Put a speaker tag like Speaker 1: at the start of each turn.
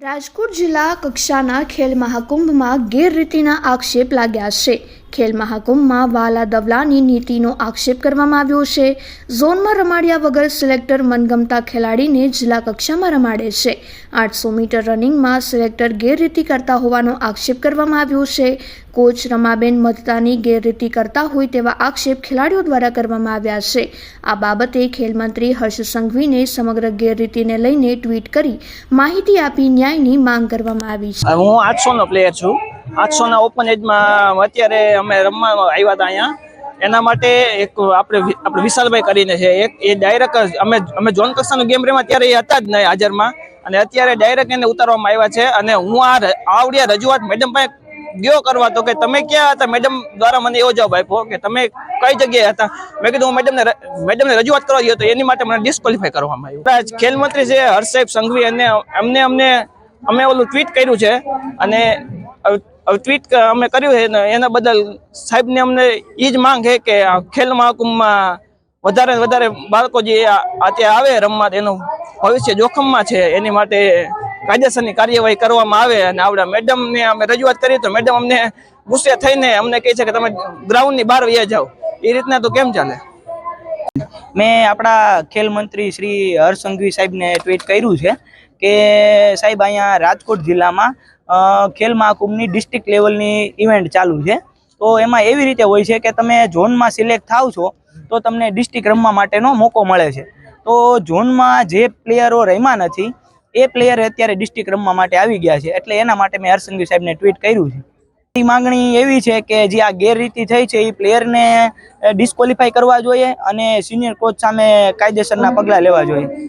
Speaker 1: રાજકોટ જિલ્લા કક્ષાના ખેલ મહાકુંભમાં ગેરરીતિના આક્ષેપ લાગ્યા છે. ખેલ મહાકુંભમાં વાલા દવલાની નીતિનો આક્ષેપ કરવામાં આવ્યો છે. ઝોનમાં રમાડ્યા વગર સિલેક્ટર મનગમતા ખેલાડીને જિલ્લા કક્ષામાં રમાડે છે. આઠસો મીટર રનિંગમાં સિલેક્ટર ગેરરીતિ કરતા હોવાનો આક્ષેપ કરવામાં આવ્યો છે. કોચ રમાબેન મધતાની ગેરરીતિ કરતા હોય તેવા આક્ષેપ ખેલાડીઓ દ્વારા કરવામાં આવ્યા છે. આ બાબતે ખેલમંત્રી હર્ષ સંઘવીને સમગ્ર ગેરરીતિને લઈને ટ્વીટ કરી માહિતી આપી ન્યાયની માંગ કરવામાં આવી છે.
Speaker 2: હું આઠસો નો પ્લેયર છું. આઠસો ના ઓપન એજમાં અત્યારે અમે રમવા આવ્યા હતા અહીંયા. એના માટે એક આપણે આપણે વિશાલભાઈ કરીને છે. એક, એ ડાયરેક્ટ અમે અમે જોન કસાનો ગેમ રમ્યા ત્યારે એ હતા જ નહીં હાજરમાં. અને અત્યારે ડાયરેક્ટ એને ઉતારવામાં આવ્યા છે. અને હું આ આવડ્યા રજૂઆત મેડમ પાસે ગયો કરવા તો કે તમે ક્યાં હતા? મેડમ દ્વારા મને એવો જવાબ આપ્યો કે તમે કઈ જગ્યાએ હતા? મેં કીધું હું મેડમને મેડમને રજૂઆત કરવા ગયો તો એની માટે મને ડિસ્કવોલિફાય કરવામાં આવ્યું. ખેલ મંત્રી છે હર્ષ સાહેબ સંઘવી અને અમને અમને, અમે ઓલું ટ્વીટ કર્યું છે. અને ટ્વીટ અમે કર્યું છે એના બદલ સાહેબને અમને એ જ માંગ છે કે ખેલ મહાકુંભમાં વધારે વધારે બાળકો જે અત્યારે આવે રમવા, એનું ભવિષ્ય જોખમમાં છે, એની માટે કાયદેસરની કાર્યવાહી કરવામાં આવે અને આવડા મેડમને અમે રજૂઆત કરી તો મેડમ અમને ગુસ્સે થઈને અમને કહે છે કે તમે ગ્રાઉન્ડની બહાર વહી જાઓ. એ રીતના તો કેમ ચાલે?
Speaker 3: મેં આપણા ખેલ મંત્રી શ્રી હર્ષ સંઘવી સાહેબને ટ્વીટ કર્યું છે કે સાહેબ, અહીંયા રાજકોટ જિલ્લામાં ખેલ મહાકુંભની ડિસ્ટ્રિક્ટ લેવલની ઇવેન્ટ ચાલુ છે. તો એમાં એવી રીતે હોય છે કે તમે ઝોનમાં સિલેક્ટ થાવ છો, તો તમને ડિસ્ટ્રિક્ટ રમવા માટેનો મોકો મળે છે. તો ઝોનમાં જે પ્લેયરો રમ્યા નથી, એ પ્લેયર અત્યારે ડિસ્ટ્રિક્ટ રમવા માટે આવી ગયા છે. એટલે એના માટે મેં હરસંગી સાહેબને ટ્વીટ કર્યું છે. એ માંગણી એવી છે કે જે આ ગેરરીતિ થઈ છે, એ પ્લેયરને ડિસ્કવોલિફાય કરવા જોઈએ અને સિનિયર કોચ સામે કાયદેસરના પગલાં લેવા જોઈએ.